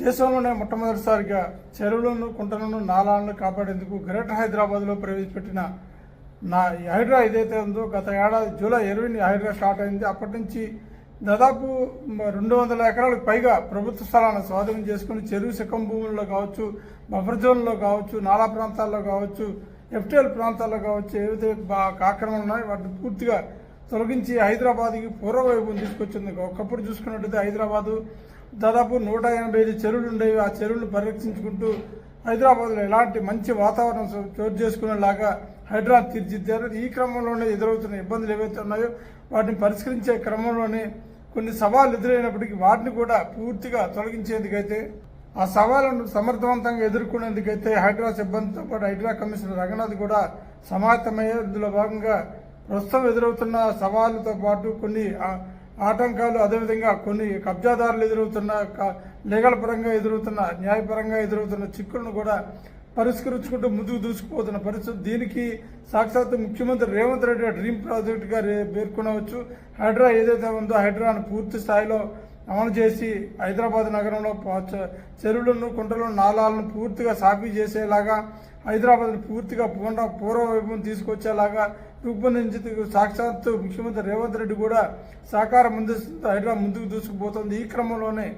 దేశంలోనే మొట్టమొదటిసారిగా చెరువులను కుంటలను నాలాలను కాపాడేందుకు గ్రేటర్ హైదరాబాద్లో ప్రవేశపెట్టిన నా ఈ హైడ్రా ఏదైతే ఉందో గత ఏడాది జూలై ఇరవైని హైడ్రా స్టార్ట్ అయింది. అప్పటి నుంచి దాదాపు రెండు వందల ఎకరాలకు పైగా ప్రభుత్వ స్థలాలను స్వాధీనం చేసుకుని చెరువు శకం భూముల్లో కావచ్చు బఫర్ జోన్లో కావచ్చు నాలా ప్రాంతాల్లో కావచ్చు ఎఫ్టీఎల్ ప్రాంతాల్లో కావచ్చు ఏవైతే బా ఆక్రమణలు ఉన్నాయో వాటిని పూర్తిగా తొలగించి హైదరాబాద్కి పూర్వవైపు తీసుకొచ్చింది. ఒకప్పుడు చూసుకున్నట్టయితే హైదరాబాదు దాదాపు నూట ఎనభై ఐదు చెరువులు ఉండేవి. ఆ చెరువులు పరిరక్షించుకుంటూ హైదరాబాద్లో ఎలాంటి మంచి వాతావరణం చోటు చేసుకునేలాగా హైదరాబాద్ తీర్చిదిద్దారు. ఈ క్రమంలోనే ఎదురవుతున్న ఇబ్బందులు ఏవైతే ఉన్నాయో వాటిని పరిష్కరించే క్రమంలోనే కొన్ని సవాళ్ళు ఎదురైనప్పటికీ వాటిని కూడా పూర్తిగా తొలగించేందుకైతే ఆ సవాళ్ళను సమర్థవంతంగా ఎదుర్కొనేందుకైతే హైదరాబాద్ సిబ్బందితో పాటు హైదరాబాద్ కమిషనర్ రంగనాథ్ కూడా సమాయత్తమయ్యారు ఇందులో భాగంగా ప్రస్తుతం ఎదురవుతున్న సవాళ్ళతో పాటు కొన్ని ఆటంకాలు అదేవిధంగా కొన్ని కబ్జాదారులు ఎదురవుతున్న క- లీగల్ పరంగా ఎదురవుతున్న న్యాయపరంగా ఎదురవుతున్న చిక్కులను కూడా పరిష్కరించుకుంటూ ముందుకు దూసుకుపోతున్న పరిస్థితి. దీనికి సాక్షాత్ ముఖ్యమంత్రి రేవంత్ రెడ్డి డ్రీమ్ ప్రాజెక్టుగా పేర్కొనవచ్చు. హైడ్రా ఏదైతే ఉందో హైడ్రాను పూర్తి స్థాయిలో అమలు చేసి హైదరాబాద్ నగరంలో చెరువులను కుంటలను నాలాలను పూర్తిగా సాఫీ చేసేలాగా హైదరాబాద్ను పూర్తిగా పూర్ణ పూర్వవైపు తీసుకొచ్చేలాగా రూపొందించేందుకు సాక్షాత్తు ముఖ్యమంత్రి రేవంత్ రెడ్డి కూడా సహకారం అందిస్తూ హైడ్రా ముందుకు దూసుకుపోతుంది. ఈ క్రమంలోనే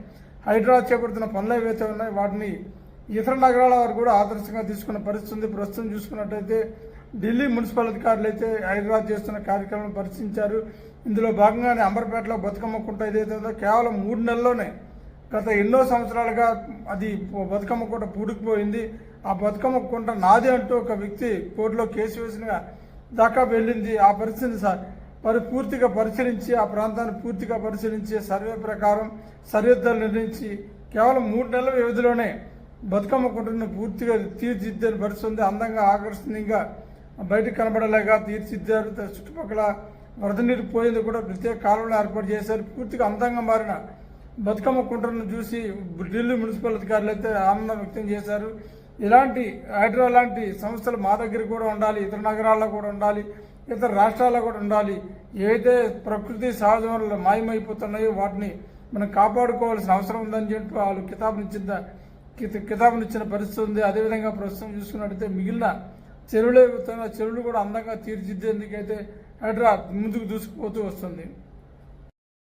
హైడ్రా చేపడుతున్న పనులు ఏవైతే ఉన్నాయి వాటిని ఇతర నగరాల వారు కూడా ఆదర్శంగా తీసుకున్న పరిస్థితి ప్రస్తుతం చూసుకున్నట్టయితే ఢిల్లీ మున్సిపల్ అధికారులు అయితే హైదరాబాద్ చేస్తున్న కార్యక్రమం పరిశీలించారు. ఇందులో భాగంగానే అంబర్పేటలో బతుకమ్మ కుంట ఏదైతే ఉందో కేవలం మూడు నెలల్లోనే గత ఎన్నో సంవత్సరాలుగా అది బతుకమ్మ కుంట పూడుకుపోయింది. ఆ బతుకమ్మ కుంట నాది అంటూ ఒక వ్యక్తి కోర్టులో కేసు వేసిన దాకా వెళ్ళింది. ఆ పరిస్థితిని సార్ మరి పూర్తిగా పరిశీలించి ఆ ప్రాంతాన్ని పూర్తిగా పరిశీలించి సర్వే ప్రకారం సరిహద్దులు నిర్ణయించి కేవలం మూడు నెలల వ్యవధిలోనే బతుకమ్మ కుంటను పూర్తిగా తీర్చిదిద్దని పరిస్థితి అందంగా ఆకర్షణీయంగా బయటకు కనబడలేక తీర్చిదిద్దారు. చుట్టుపక్కల వరద నీరు పోయింది కూడా ప్రత్యేక కాలువలు ఏర్పాటు చేశారు. పూర్తిగా అందంగా మారిన బతుకమ్మ కుంటలను చూసి ఢిల్లీ మున్సిపల్ అధికారులు అయితే ఆనందం వ్యక్తం చేశారు. ఇలాంటి హైడ్రా లాంటి సంస్థలు మా దగ్గర కూడా ఉండాలి ఇతర నగరాల్లో కూడా ఉండాలి ఇతర రాష్ట్రాల్లో కూడా ఉండాలి. ఏదైతే ప్రకృతి సహజ వనరులు మాయమైపోతున్నాయో వాటిని మనం కాపాడుకోవాల్సిన అవసరం ఉందని చెప్పి వాళ్ళు కితాబునిచ్చిన కిత- కితాబునిచ్చిన పరిస్థితి ఉంది. అదేవిధంగా ప్రస్తుతం చూసుకున్నట్టయితే మిగిలిన చెరువులే చెరువులు కూడా అందంగా తీర్చిదిద్దేందుకైతే అటు ముందుకు దూసుకుపోతూ వస్తుంది.